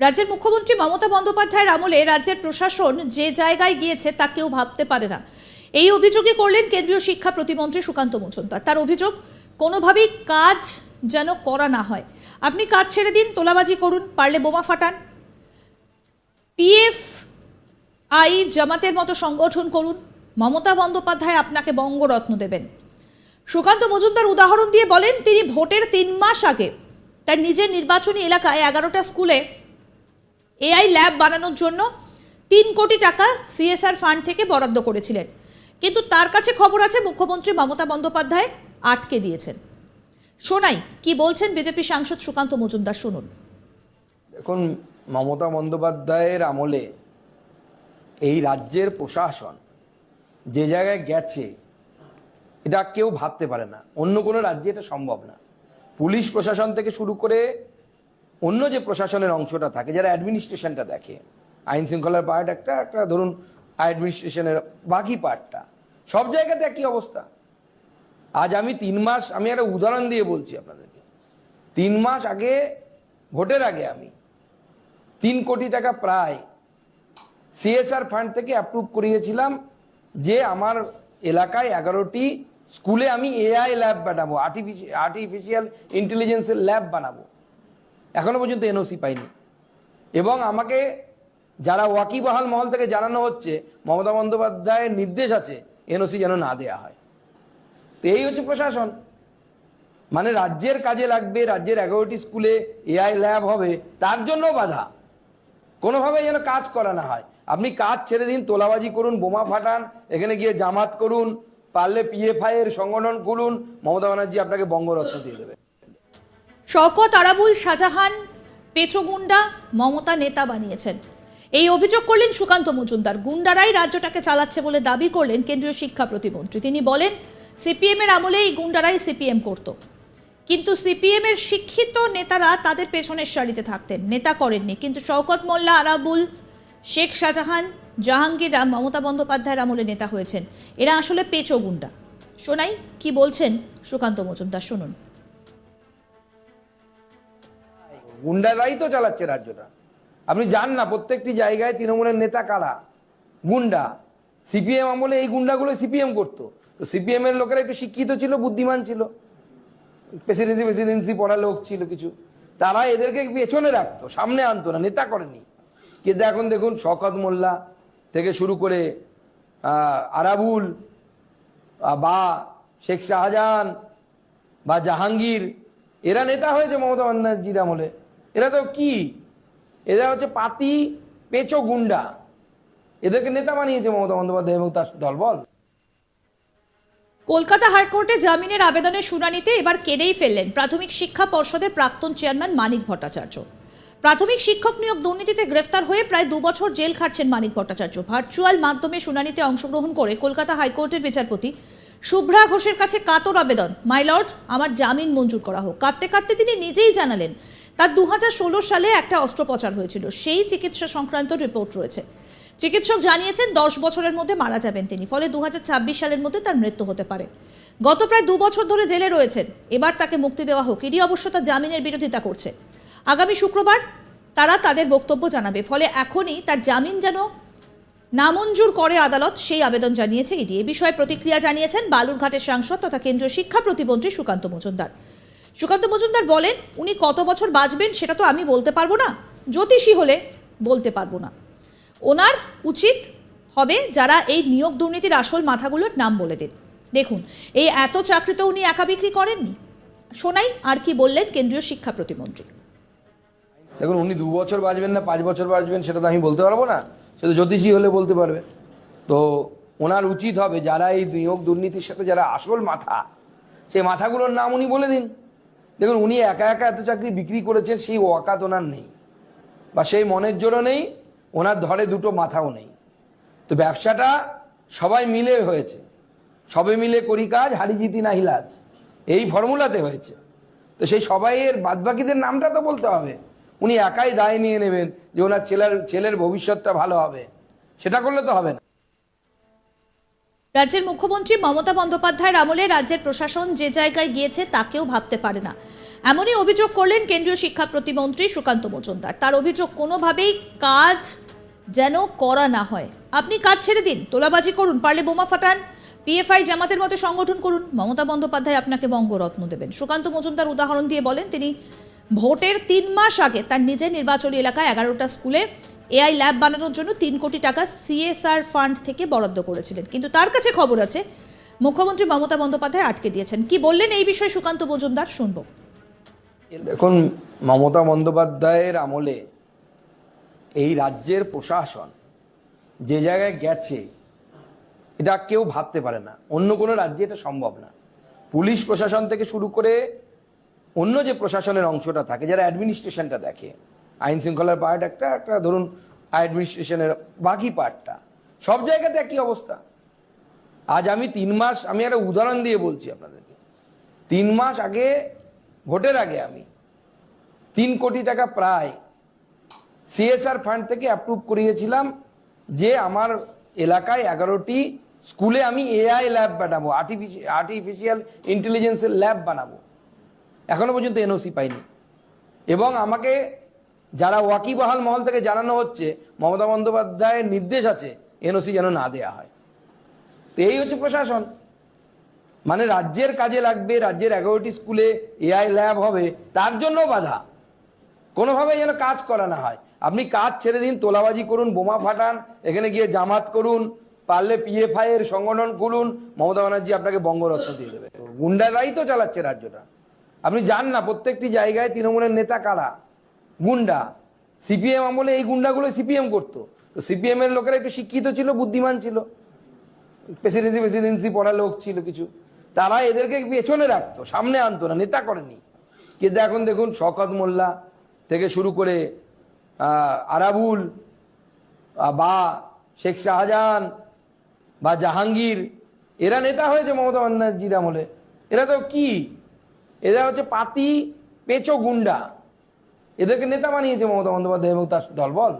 রাজ্যের মুখ্যমন্ত্রী মমতা বন্দ্যোপাধ্যায়ের আমলে রাজ্যের প্রশাসন যে জায়গায় গিয়েছে তা কেউ ভাবতে পারে না। এই অভিযোগই করলেন কেন্দ্রীয় শিক্ষা প্রতিমন্ত্রী সুকান্ত মজুমদার। তার অভিযোগ, কোনোভাবেই কাজ যেন করা না হয়। আপনি কাজ ছেড়ে দিন, তোলাবাজি করুন, পারলে বোমা ফাটান। পিএফ আই জামাতের মতো সংগঠন করুন, মমতা বন্দ্যোপাধ্যায় আপনাকে বঙ্গরত্ন দেবেন। সুকান্ত মজুমদার উদাহরণ দিয়ে বলেন, তিনি ভোটের তিন মাস আগে তার নিজের নির্বাচনী এলাকায় এগারোটা স্কুলে এআই ল্যাব বানানোর জন্য তিন কোটি টাকা সিএসআর ফান্ড থেকে বরাদ্দ করেছিলেন। কিন্তু তার কাছে খবর আছে, মুখ্যমন্ত্রী মমতা বন্দ্যোপাধ্যায় আটকে দিয়েছেন। শোনাই কি বলছেন বিজেপি সাংসদ সুকান্ত মজুমদার? শুনুন। এখন মমতা বন্দ্যোপাধ্যায়ের আমলে এই রাজ্যের প্রশাসন যে জায়গায় গেছে, এটা কেউ ভাবতে পারে না। অন্য কোনো রাজ্যে এটা সম্ভব না। পুলিশ প্রশাসন থেকে শুরু করে অন্য যে প্রশাসনের অংশটা থাকে, যারা অ্যাডমিনিস্ট্রেশনটা দেখে, আইন শৃঙ্খলার পার্ট একটা একটা ধরুন অ্যাডমিনিস্ট্রেশনের বাকি পার্টটা সব জায়গাতে একই অবস্থা। আজ আমি তিন মাস, আমি একটা উদাহরণ দিয়ে বলছি আপনাদেরকে। তিন মাস আগে, ভোটের আগে আমি তিন কোটি টাকা প্রায় সিএসআর ফান্ড থেকে অ্যাপ্রুভ করিয়েছিলাম যে আমার এলাকায় এগারোটি স্কুলে আমি এআই ল্যাব বানাবো আর্টিফিশিয়াল ইন্টেলিজেন্সের ল্যাব বানাবো। এখনও পর্যন্ত এনওসি পাইনি। এবং আমাকে যারা ওয়াকিবহাল মহল থেকে জানানো হচ্ছে, মমতা বন্দ্যোপাধ্যায়ের নির্দেশ আছে এনওসি যেন না দেয়া হয়। তো এই হচ্ছে প্রশাসন। মানে রাজ্যের কাজে লাগবে, রাজ্যের এগারোটি স্কুলে এআই ল্যাব হবে, তার জন্য বাধা। কোনোভাবে যেন কাজ করা না হয়। আপনি কাজ ছেড়ে দিন, তোলাবাজি করুন, বোমা ফাটান, এখানে গিয়ে জামাত করুন, পারলে পিএফআই এর সংগঠন খুলুন, মমতা ব্যানার্জি আপনাকে বঙ্গরত্ন দিয়ে দেবে। শওকত আরাবুল শাহজাহান পেচোগুন্ডা মমতা নেতা বানিয়েছেন। এই অভিযোগ করলেন সুকান্ত মজুমদার। গুন্ডারাই রাজ্যটাকে চালাচ্ছে বলে দাবি করলেন কেন্দ্রীয় শিক্ষা প্রতিমন্ত্রী। তিনি বলেন সিপিএম এর আমলে এই গুন্ডারাই সিপিএম করত। কিন্তু সিপিএম এর শিক্ষিত নেতারা তাদের পেছনের সারিতে থাকতেন। নেতা করেননি। কিন্তু শওকত মোল্লা, আরাবুল, শেখ শাহজাহান জাহাঙ্গীররা মমতা বন্দ্যোপাধ্যায়ের আমলে নেতা হয়েছেন। এরা আসলে পেচো গুন্ডা। শোনাই কি বলছেন সুকান্ত মজুমদার? শুনুন। গুন্ডারাই তো চালাচ্ছে রাজ্যটা। আপনি যান না, প্রত্যেকটি জায়গায় তৃণমূলের নেতা কারা? গুন্ডা। সিপিএম আমলে এই গুন্ডাগুলো সিপিএম করতো। তো সিপিএম এর লোকেরা একটু শিক্ষিত ছিল, বুদ্ধিমান ছিল। প্রেসিডেন্সি প্রেসিডেন্সি পড়া লোক ছিল কিছু। তারা এদেরকে পেছনে রাখতো, সামনে আনতো না, নেতা করেনি। কিন্তু এখন দেখুন শকত মোল্লা থেকে শুরু করে আরাবুল বা শেখ শাহজাহান, বা জাহাঙ্গীর, এরা নেতা হয়েছে মমতা বন্দ্যোপাধ্যায়ের আমলে। এরা তো কি? এরা হচ্ছে পাতি, পেচো, গুন্ডা। এদেরকে নেতা বানিয়েছে মমতা বন্দ্যোপাধ্যায় এবং তার দলবল কলকাতা হাইকোর্টে জামিনের আবেদনের শুনানিতে এবার কেঁদেই ফেললেন প্রাথমিক শিক্ষা পর্ষদের প্রাক্তন চেয়ারম্যান মানিক ভট্টাচার্য। প্রাথমিক শিক্ষক নিয়োগ দুর্নীতিতে গ্রেফতার হয়ে প্রায় দু বছর জেল খাটছেন মানিক ভট্টাচার্য। ভার্চুয়াল মাধ্যমে শুনানিতে অংশগ্রহণ করে কলকাতা হাইকোর্টের বিচারপতি শুভ্রা ঘোষের কাছে কাতর আবেদন। মাই লর্ড, আমার জামিন মঞ্জুর করা হোক। কাঁদতে কাঁদতে তিনি নিজেই জানালেন তার দু হাজার ষোলো সালে একটা অস্ত্রোপচার হয়েছিল। সেই চিকিৎসা সংক্রান্ত রিপোর্ট রয়েছে। চিকিৎসক জানিয়েছেন, দশ বছরের মধ্যে মারা যাবেন তিনি, ফলে দু সালের মধ্যে তার মৃত্যু হতে পারে। গত প্রায় দু বছর ধরে জেলে রয়েছেন। এবার তাকে মুক্তি দেওয়া হোক, এটি অবশ্য তার জামিনের বিরোধিতা করছে। আগামী শুক্রবার তারা তাদের বক্তব্য জানাবে, ফলে এখনই তার জামিন যেন নামঞ্জুর করে আদালত সেই আবেদন জানিয়েছে ইডি। এ বিষয়ে প্রতিক্রিয়া জানিয়েছেন বালুরঘাটের সাংসদ তথা কেন্দ্রীয় শিক্ষা প্রতিমন্ত্রী সুকান্ত মজুমদার। সুকান্ত মজুমদার বলেন, উনি কত বছর বাঁচবেন সেটা তো আমি বলতে পারব না। জ্যোতিষী হলে বলতে পারব না। ওনার উচিত হবে যারা এই নিয়োগ দুর্নীতির আসল মাথাগুলোর নাম বলে দিন। দেখুন, এই এত চাকরি তো উনি একা বিক্রি করেননি। শোনাই আর কি বললেন কেন্দ্রীয় শিক্ষা প্রতিমন্ত্রী? দেখুন, উনি দু বছর বাঁচবেন না, পাঁচ বছর বাঁচবেন, সেটা তো আমি বলতে পারব না। সেটা জ্যোতিষী হলে বলতে পারবে। তো ওনার উচিত হবে যারা এই নিয়োগ দুর্নীতির সাথে যারা আসল মাথা, সেই মাথাগুলোর নাম উনি বলে দিন। দেখুন, উনি একা একা এত চাকরি বিক্রি করেছেন, সেই ওয়াকাত ওনার নেই। বা সেই মনের জোরও নেই, ওনার ধরে দুটো মাথাও নেই। তো ব্যবসাটা সবাই মিলে হয়েছে। সবে মিলে করি কাজ, হারি জিতি না হিলাজ এই ফর্মুলাতে হয়েছে। তো সেই সবাইয়ের বাদবাকিদের নামটা তো বলতে হবে। উনি একাই দায় নিয়ে নেবেন যে ওনার ছেলের ছেলের ভবিষ্যৎটা ভালো হবে। সেটা করলে তো হবে না। রাজ্যের মুখ্যমন্ত্রী মমতা বন্দ্যোপাধ্যায়ের আমলে রাজ্যের প্রশাসন যে জায়গায় গিয়েছে তাকেও ভাবতে পারে না। এমনই অভিযোগ করলেন কেন্দ্রীয় শিক্ষা প্রতিমন্ত্রী সুকান্ত মজুমদার। তার অভিযোগ কোনোভাবেই কাজ যেন করা না হয়। আপনি কাজ ছেড়ে দিন, তোলাবাজি করুন, পারলে বোমা ফাটান, পিএফআই জামাতের মতো সংগঠন করুন। মমতা বন্দ্যোপাধ্যায় আপনাকে বঙ্গরত্ন দেবেন। সুকান্ত মজুমদার উদাহরণ দিয়ে বলেন, তিনি ভোটের তিন মাস আগে তার নিজের নির্বাচনী এলাকায় এগারোটা স্কুলে এআই ল্যাব বানানোর জন্য তিন কোটি টাকা সিএসআর ফান্ড থেকে বরাদ্দ করেছিলেন। কিন্তু তার কাছে খবর আছে, মুখ্যমন্ত্রী মমতা বন্দ্যোপাধ্যায় আটকে দিয়েছেন। কি বললেন এই বিষয়ে সুকান্ত মজুমদার, শুনব। দেখুন, মমতা বন্দ্যোপাধ্যায়ের আমলে এই রাজ্যের প্রশাসন যে জায়গায় গেছে, এটা কেউ ভাবতে পারে না। অন্য কোনো রাজ্যে এটা সম্ভব না। পুলিশ প্রশাসন থেকে শুরু করে অন্য যে প্রশাসনের অংশটা থাকে, যারা অ্যাডমিনিস্ট্রেশনটা দেখে আইন শৃঙ্খলার পার্ট একটা একটা ধরুন অ্যাডমিনিস্ট্রেশনের বাকি পার্টটা। সব জায়গাতে একই অবস্থা। আজ আমি তিন মাস, আমি একটা উদাহরণ দিয়ে বলছি আপনাদেরকে। তিন মাস আগে, ভোটের আগে আমি তিন কোটি টাকা প্রায় সিএসআর ফান্ড থেকে অ্যাপ্রুভ করিয়েছিলাম যে আমার এলাকায় এগারোটি স্কুলে আমি এআই ল্যাব বানাবো আর্টিফিশিয়াল আর্টিফিশিয়াল ইন্টেলিজেন্সের ল্যাব বানাবো। এখনও পর্যন্ত এনওসি পাইনি। এবং আমাকে যারা ওয়াকিবহাল মহল থেকে জানানো হচ্ছে, মমতা বন্দ্যোপাধ্যায়ের নির্দেশ আছে, এনওসি যেন না দেয়া হয়। তো এই হচ্ছে প্রশাসন। মানে রাজ্যের কাজে লাগবে, রাজ্যের এগারোটি স্কুলে এআই ল্যাব হবে, তার জন্য বাধা। কোনোভাবে যেন কাজ করা না হয়। আপনি কাজ ছেড়ে দিন, তোলাবাজি করুন, বোমা ফাটান, এখানে গিয়ে জামাত করুন, পারলে পিএফআই এর সংগঠন খুলুন, মমতা ব্যানার্জি আপনাকে বঙ্গরত্ন দিয়ে দেবে। গুন্ডারাই তো চালাচ্ছে রাজ্যটা। আপনি যান না, প্রত্যেকটি জায়গায় তৃণমূলের নেতা কারা? গুন্ডা। সিপিএম আমলে এই গুন্ডাগুলো সিপিএম করতো। তো সিপিএম এর লোকেরা একটু শিক্ষিত ছিল, বুদ্ধিমান ছিল। প্রেসিডেন্সি প্রেসিডেন্সি পড়া লোক ছিল কিছু। তারা এদেরকে পেছনে রাখতো, সামনে আনতো না, নেতা করেনি। কিন্তু এখন দেখুন শকত মোল্লা থেকে শুরু করে আরাবুল বা শেখ শাহজাহান বা জাহাঙ্গীর, এরা নেতা হয়েছে মমতা বন্দ্যোপাধ্যায়ের আমলে। এরা তো কি? এরা হচ্ছে পাতি পেঁচো গুন্ডা। এদেরকে নেতা বানিয়েছে মমতা বন্দ্যোপাধ্যায় এবং তার দলবল।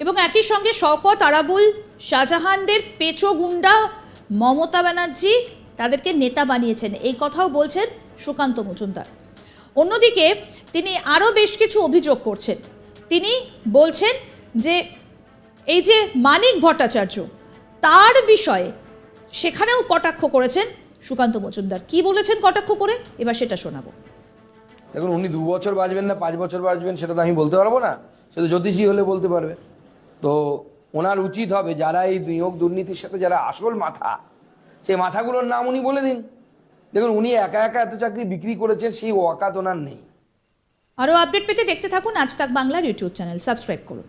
এবং একই সঙ্গে শওকত, আরাবুল, শাহজাহানদের পেচো গুন্ডা মমতা ব্যানার্জি তাদেরকে নেতা বানিয়েছেন। এই কথাও বলছেন সুকান্ত মজুমদার। অন্যদিকে তিনি আরও বেশ কিছু অভিযোগ করছেন। তিনি বলছেন যে, এই যে মানিক ভট্টাচার্য, তার বিষয়ে সেখানেও কটাক্ষ করেছেন সুকান্ত মজুমদার। কি বলেছেন কটাক্ষ করে? এবার সেটা শোনাবো। দেখুন, উনি দু বছর বাঁচবেন না, পাঁচ বছর বাঁচবেন সেটা তো আমি বলতে পারব না। সে তো জ্যোতিষী হলে বলতে পারবে। তো ওনার উচিত হবে, যারা এই নিয়োগ দুর্নীতির সাথে যারা আসল মাথা, সেই মাথাগুলোর নাম উনি বলে দিন। দেখুন, উনি একা একা এত চাকরি বিক্রি করেছেন, সেই ওয়াকাত ওনার নেই। আরও আপডেট পেতে দেখতে থাকুন আজ তাক বাংলার ইউটিউব চ্যানেল। সাবস্ক্রাইব করুন।